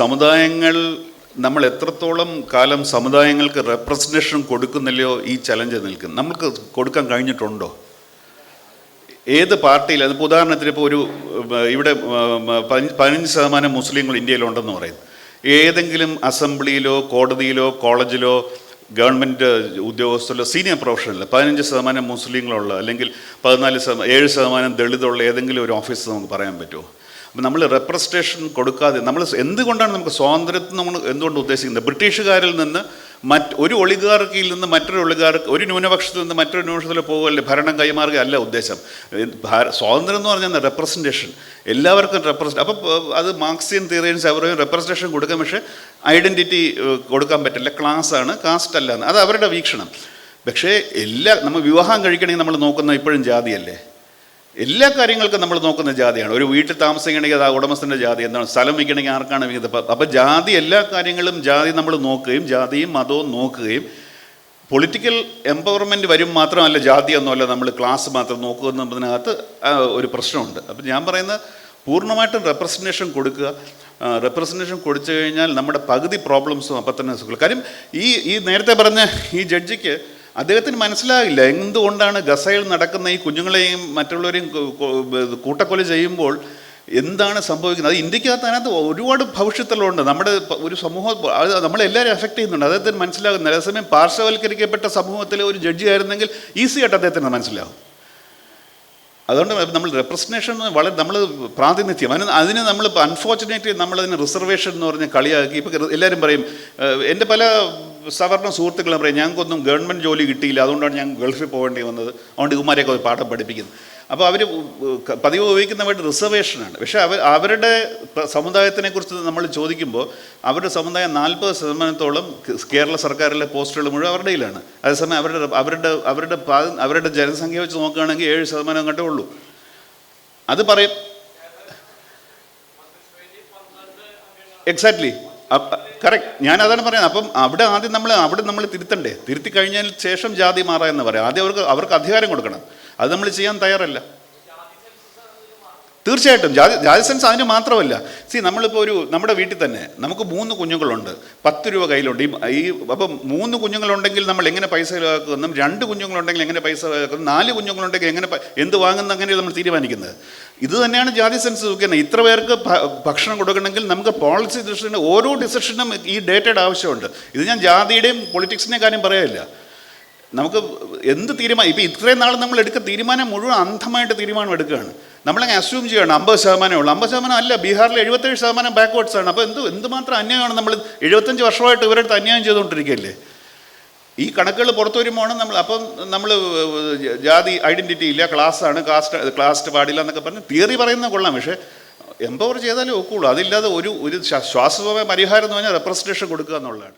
സമുദായങ്ങൾ നമ്മൾ എത്രത്തോളം കാലം സമുദായങ്ങൾക്ക് റെപ്രസെന്റേഷൻ കൊടുക്കുന്നില്ലയോ ഈ ചലഞ്ച് നിൽക്കും. നമുക്ക് കൊടുക്കാൻ കഴിഞ്ഞിട്ടുണ്ടോ? ഏത് പാർട്ടിയിൽ അതിപ്പോൾ ഉദാഹരണത്തിന് ഇപ്പോൾ ഒരു ഇവിടെ പതിനഞ്ച് ശതമാനം മുസ്ലിങ്ങൾ ഇന്ത്യയിലുണ്ടെന്ന് പറയുന്നു ഏതെങ്കിലും അസംബ്ലിയിലോ കോടതിയിലോ കോളേജിലോ ഗവൺമെന്റ് ഉദ്യോഗസ്ഥരിലോ സീനിയർ പ്രൊഫഷണലിൽ പതിനഞ്ച് ശതമാനം മുസ്ലിങ്ങളുള്ള അല്ലെങ്കിൽ പതിനാല് ശതമാനം ഏഴ് ശതമാനം ദളിതുള്ള ഏതെങ്കിലും ഒരു ഓഫീസ് നമുക്ക് പറയാൻ പറ്റുമോ? അപ്പം നമ്മൾ റെപ്രസെന്റേഷൻ കൊടുക്കാതെ നമ്മൾ എന്തുകൊണ്ടാണ് നമുക്ക് സ്വാതന്ത്ര്യത്തിന് നമ്മൾ എന്തുകൊണ്ട് ഉദ്ദേശിക്കുന്നത്? ബ്രിട്ടീഷുകാരിൽ നിന്ന് മറ്റ് ഒരു ഒളിഗാർക്കിയിൽ നിന്ന് മറ്റൊരു ഒളിഗാർക്ക് ഒരു ന്യൂനപക്ഷത്തിൽ നിന്ന് മറ്റൊരു ന്യൂനപക്ഷത്തിൽ പോകുകയല്ലേ ഭരണം കൈമാറുക അല്ല ഉദ്ദേശം സ്വാതന്ത്ര്യം എന്ന് പറഞ്ഞാൽ റെപ്രസെന്റേഷൻ എല്ലാവർക്കും റെപ്രസെൻ അപ്പോൾ അത് മാർക്സിയൻ തിയറിയൻസ് അവരെയും റെപ്രസെന്റേഷൻ കൊടുക്കാം പക്ഷേ ഐഡന്റിറ്റി കൊടുക്കാൻ പറ്റില്ല. ക്ലാസ്സാണ് കാസ്റ്റ് അല്ല അത് അവരുടെ വീക്ഷണം. പക്ഷേ എല്ലാ നമ്മൾ വിവാഹം കഴിക്കണമെങ്കിൽ നമ്മൾ നോക്കുന്ന ഇപ്പോഴും ജാതിയല്ലേ? എല്ലാ കാര്യങ്ങൾക്കും നമ്മൾ നോക്കുന്ന ജാതിയാണ്. ഒരു വീട്ടിൽ താമസിക്കണമെങ്കിൽ അത് ആ ഉടമസ്ഥന്റെ ജാതി. എന്താണ്? സ്ഥലം വയ്ക്കണമെങ്കിൽ ആർക്കാണ് വിഹിതം? അപ്പോൾ ജാതി എല്ലാ കാര്യങ്ങളും ജാതി നമ്മൾ നോക്കുകയും ജാതിയും മതവും നോക്കുകയും പൊളിറ്റിക്കൽ എംപവർമെന്റ് വരും മാത്രമല്ല ജാതി ഒന്നുമല്ല നമ്മൾ ക്ലാസ് മാത്രം നോക്കുക എന്നതിനകത്ത് ഒരു പ്രശ്നമുണ്ട്. അപ്പം ഞാൻ പറയുന്നത് പൂർണമായിട്ടും റെപ്രസെന്റേഷൻ കൊടുക്കുക. റെപ്രസെന്റേഷൻ കൊടുത്തു കഴിഞ്ഞാൽ നമ്മുടെ പകുതി പ്രോബ്ലംസും അപ്പം തന്നെ കാര്യം ഈ ഈ നേരത്തെ പറഞ്ഞ ഈ ജഡ്ജിക്ക് അദ്ദേഹത്തിന് മനസ്സിലാകില്ല എന്തുകൊണ്ടാണ് ഗസയിൽ നടക്കുന്ന ഈ കുഞ്ഞുങ്ങളെയും മറ്റുള്ളവരെയും കൂട്ടക്കൊല ചെയ്യുമ്പോൾ എന്താണ് സംഭവിക്കുന്നത്? അത് ഇന്ത്യക്കകത്ത് അതിനകത്ത് ഒരുപാട് ഭവിഷ്യത്തുകളുണ്ട്. നമ്മുടെ ഒരു സമൂഹം അത് നമ്മളെല്ലാവരും എഫക്റ്റ് ചെയ്യുന്നുണ്ട്. അദ്ദേഹത്തിന് മനസ്സിലാകുന്ന അതേസമയം പാർശ്വവൽക്കരിക്കപ്പെട്ട സമൂഹത്തിലെ ഒരു ജഡ്ജി ആയിരുന്നെങ്കിൽ ഈസി ആയിട്ട് അദ്ദേഹത്തിന് മനസ്സിലാവും. അതുകൊണ്ട് നമ്മൾ റെപ്രസെന്റേഷൻ വളരെ നമ്മൾ പ്രാതിനിധ്യം. അതിന് അതിന് നമ്മൾ അൺഫോർച്ചുനേറ്റ്ലി നമ്മളതിന് റിസർവേഷൻ എന്ന് പറഞ്ഞ് കളിയാക്കി. ഇപ്പോൾ എല്ലാവരും പറയും എന്റെ പല സവർണ സുഹൃത്തുക്കളും പറയും ഞങ്ങൾക്കൊന്നും ഗവൺമെന്റ് ജോലി കിട്ടിയില്ല അതുകൊണ്ടാണ് ഞങ്ങൾ ഗൾഫിൽ പോകേണ്ടി വന്നത്. അതുകൊണ്ട് ഇവന്മാരെയൊക്കെ പാഠം പഠിപ്പിക്കുന്നത് അപ്പോൾ അവർ പതിവ് ഉപയോഗിക്കുന്ന വേണ്ടി റിസർവേഷനാണ്. പക്ഷേ അവർ അവരുടെ സമുദായത്തിനെക്കുറിച്ച് നമ്മൾ ചോദിക്കുമ്പോൾ അവരുടെ സമുദായം നാൽപ്പത് ശതമാനത്തോളം കേരള സർക്കാരിലെ പോസ്റ്റുകൾ മുഴുവൻ അവരുടെ കയ്യിലാണ്. അതേസമയം അവരുടെ അവരുടെ അവരുടെ അവരുടെ ജനസംഖ്യ വെച്ച് നോക്കുകയാണെങ്കിൽ ഏഴ് ശതമാനം കണ്ടേ ഉള്ളൂ. അത് പറയും. എക്സാക്ട്ലി കറക്റ്റ് ഞാൻ അതാണ് പറയുന്നത്. അപ്പം അവിടെ ആദ്യം നമ്മൾ അവിടെ നമ്മൾ തിരുത്തണ്ടേ? തിരുത്തി കഴിഞ്ഞതിന് ശേഷം ജാതി മാറാ എന്ന് പറയാം. ആദ്യം അവർക്ക് അവർക്ക് അധികാരം കൊടുക്കണം. അത് നമ്മൾ ചെയ്യാൻ തയ്യാറല്ല. തീർച്ചയായിട്ടും. ജാതി ജാതി സെൻസ് അതിന് മാത്രമല്ല. സി നമ്മളിപ്പോൾ ഒരു നമ്മുടെ വീട്ടിൽ തന്നെ നമുക്ക് മൂന്ന് കുഞ്ഞുങ്ങളുണ്ട്. പത്ത് രൂപ കയ്യിലുണ്ട്. ഈ അപ്പം മൂന്ന് കുഞ്ഞുങ്ങളുണ്ടെങ്കിൽ നമ്മൾ എങ്ങനെ പൈസ ചിലവാക്കുമെന്നും രണ്ട് കുഞ്ഞുങ്ങളുണ്ടെങ്കിൽ എങ്ങനെ പൈസ ചിലവാക്കും നാല് കുഞ്ഞുങ്ങളുണ്ടെങ്കിൽ എങ്ങനെ എന്ത് വാങ്ങുന്ന? അങ്ങനെ നമ്മൾ തീരുമാനിക്കുന്നത്. ഇത് തന്നെയാണ് ജാതി സെൻസ് നോക്കുന്നത് ഇത്ര പേർക്ക് ഭക്ഷണം കൊടുക്കണമെങ്കിൽ നമുക്ക് പോളിസി ഡിസിഷൻ ഓരോ ഡിസിഷനും ഈ ഡേറ്റയുടെ ആവശ്യമുണ്ട്. ഇത് ഞാൻ ജാതിയുടെയും പൊളിറ്റിക്സിന്റെയും കാര്യം പറയാനില്ല നമുക്ക് എന്ത് തീരുമാനം ഇപ്പം ഇത്രയും നാൾ നമ്മൾ എടുക്കുന്ന തീരുമാനം മുഴുവൻ അന്ധമായിട്ട് തീരുമാനം എടുക്കുകയാണ്. നമ്മളങ്ങ് അസ്യൂം ചെയ്യണം. അമ്പത് ശതമാനമേ ഉള്ളൂ. അമ്പത് ശതമാനം അല്ല ബീഹാറിൽ എഴുപത്തേഴ് ശതമാനം ബാക്ക്വേർഡ്സ് ആണ്. അപ്പോൾ എന്ത് എന്തുമാത്രം അന്യായമാണ് നമ്മൾ എഴുപത്തഞ്ച് വർഷമായിട്ട് ഇവരടുത്ത് അന്യായം ചെയ്തുകൊണ്ടിരിക്കുകയല്ലേ? ഈ കണക്കുകൾ പുറത്തു വരുമ്പോഴാണ് നമ്മൾ അപ്പം നമ്മൾ ജാതി ഐഡന്റിറ്റി ഇല്ല ക്ലാസ്സാണ് കാസ്റ്റ് ക്ലാസ്റ്റ് പാടില്ല എന്നൊക്കെ പറഞ്ഞ് തിയറി പറയുന്ന കൊള്ളാം. പക്ഷേ എംപവർ ചെയ്താലേ ഒക്കുള്ളൂ. അതില്ലാതെ ഒരു ഒരു ശ്വാസമായ പരിഹാരം എന്ന് പറഞ്ഞാൽ റെപ്രസെന്റേഷൻ കൊടുക്കുക എന്നുള്ളതാണ്.